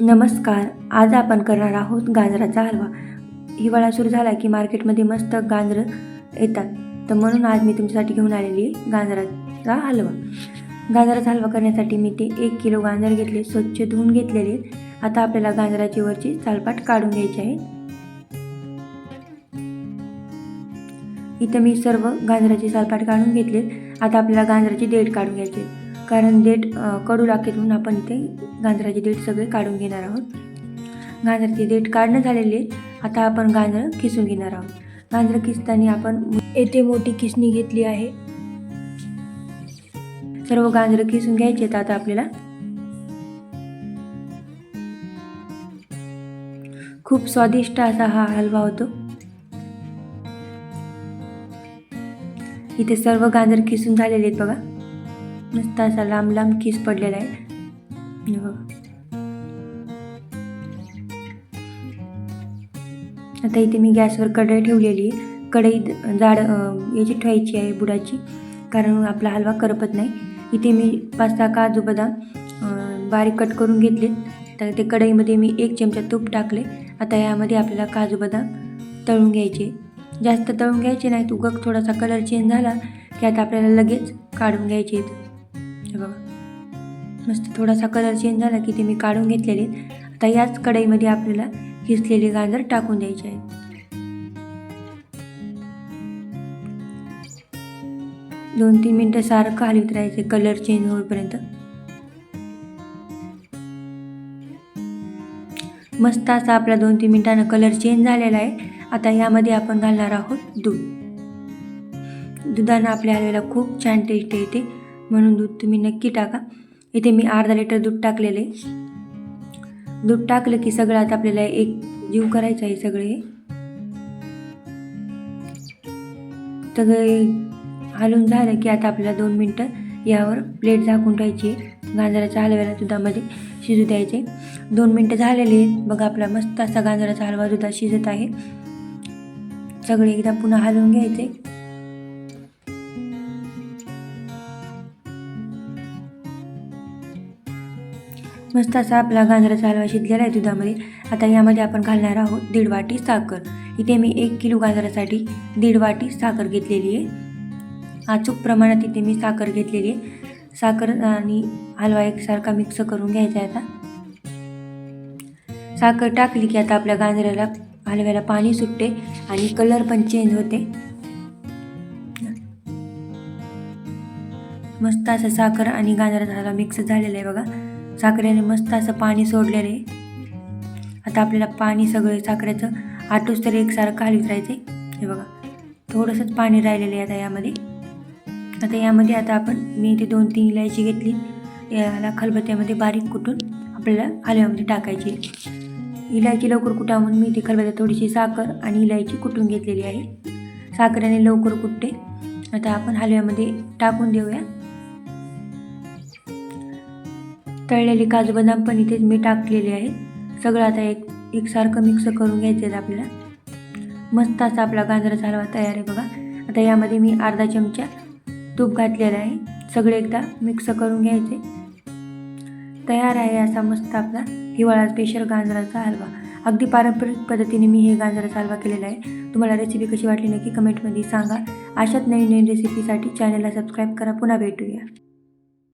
नमस्कार. आज आपण करणार आहोत गाजराचा हलवा. हिवाळा सुरू झाला की मार्केटमध्ये मस्त गाजरं येतात. तर म्हणून आज मी तुमच्यासाठी घेऊन आलेली आहे गाजराचा हलवा. गाजराचा हलवा करण्यासाठी मी ते एक किलो गाजर घेतले स्वच्छ धुवून घेतलेले. आता आपल्याला गाजराची वरची चालपाट काढून घ्यायची आहे. इथं मी सर्व गाजराची सालपाट काढून घेतले. आता आपल्याला गाजराची देठ काढून घ्यायची आहे. कारण देठ कडू लागते म्हणून आपण इथे गाजराची देठ सगळे काढून घेणार आहोत. गाजराची देठ काढणं झालेली आहे आता आपण गाजरं किसून घेणार आहोत. गाजरं खिसताना आपण येथे मोठी किसणी घेतली आहे. सर्व गाजरं किसून घ्यायचे आहेत. आता आपल्याला खूप स्वादिष्ट असा हा हलवा होतो. इथे सर्व गाजर किसून झालेले आहेत बघा. मस्त असा लांब लांब किस पडलेला आहे. बघा आता इथे मी गॅसवर कढई ठेवलेली आहे. कढई जाड याची ठेवायची आहे बुडाची कारण आपला हलवा करपत नाही. इथे मी पाच सहा काजू बदाम बारीक कट करून घेतले तर ते कढईमध्ये मी एक चमचा तूप टाकले. आता यामध्ये आपल्याला काजू बदाम तळून घ्यायचे. जास्त तळून घ्यायचे नाहीत उगक थोडासा कलर चेंज झाला की आता आपल्याला लगेच काढून घ्यायचे आहेत. बघा. मस्त थोडासा कलर चेंज झाला की ते मी काढून घेतलेले. आता याच कढईमध्ये आपल्याला किसलेले गाजर टाकून द्यायचे आहेत. दोन तीन मिनटं सारखं हलवीत राहायचे कलर चेंज होईपर्यंत. मस्त असा आपला दोन तीन मिनिटानं कलर चेंज झालेला आहे. आता यामध्ये आपण घालणार आहोत दूध. दुधानं आपल्या हलव्याला खूप छान टेस्ट येते. म्हणून दूध तुम्ही नक्की टाका. इथे मी अर्धा लिटर दूध टाकलेले. दूध टाकलं की सगळं आता आपल्याला एक जीव करायचं आहे सगळे. हे. सगळे हलवून झालं की आता आपल्याला दोन मिनटं यावर प्लेट झाकून ठेवायची गाजराच्या हलव्याला दुधामध्ये शिजू द्यायचे. दोन मिनटं झालेले आहेत. बघा आपला मस्त असा गाजराचा हलवा दुधात शिजत आहे. सगळे एकदा पुन्हा हलवून घ्यायचे. मस्त असा आपला गाजराचा हलवा शिजलेला आहे दुधामध्ये. आता यामध्ये आपण घालणार आहोत दीड वाटी साखर. इथे मी एक किलो गाजरासाठी दीड वाटी साखर घेतलेली आहे. अचूक प्रमाणात इथे मी साखर घेतलेली आहे. साखर आणि हलवा एकसारखा मिक्स करून घ्यायचा आहे आता. साखर टाकली की आता आपल्या गाजराला हलव्याला पाणी सुटते आणि कलर पण चेंज होते. मस्त असं साखर आणि गाजराचा हलवा मिक्स झालेला आहे बघा. साखरेने मस्त असं पाणी सोडलेलं. आहे आता आपल्याला पाणी सगळं साखरेचं आटूस तर एकसारखं हलवीत राहायचे. हे बघा थोडंसंच पाणी राहिलेलं आहे आता यामध्ये. आता यामध्ये आता आपण मी इथे दोन तीन इलायची घेतली. याला खलबत्त्यामध्ये बारीक कुटून आपल्याला हलव्यामध्ये टाकायची. इलायची लवकर कुटा म्हणून मी इथे खलबत्या थोडीशी साखर आणि इलायची कुटून घेतलेली आहे. साखरेने लवकर कुटते. आता आपण हलव्यामध्ये टाकून देऊया. तळलेले काजू बदाम पण इथेच मी टाकलेले आहेत. सगळं आता एक एकसारखं मिक्स करून घ्यायचं आहे आपल्याला. मस्त असा आपला गाजराचा हलवा तयार आहे बघा. आता यामध्ये मी अर्धा चमचा तूप घातलेलं आहे. सगळे एकदा मिक्स करून घ्यायचे. तयार आहे असा मस्त आपला हिवाळा स्पेशल गाजराचा हलवा. अगदी पारंपरिक पद्धतीने मी हे गाजराचा हलवा केलेला आहे. तुम्हाला रेसिपी कशी वाटली नक्की कमेंटमध्ये सांगा. अशाच नवीन नवीन रेसिपीसाठी चॅनलला सबस्क्राईब करा. पुन्हा भेटूया.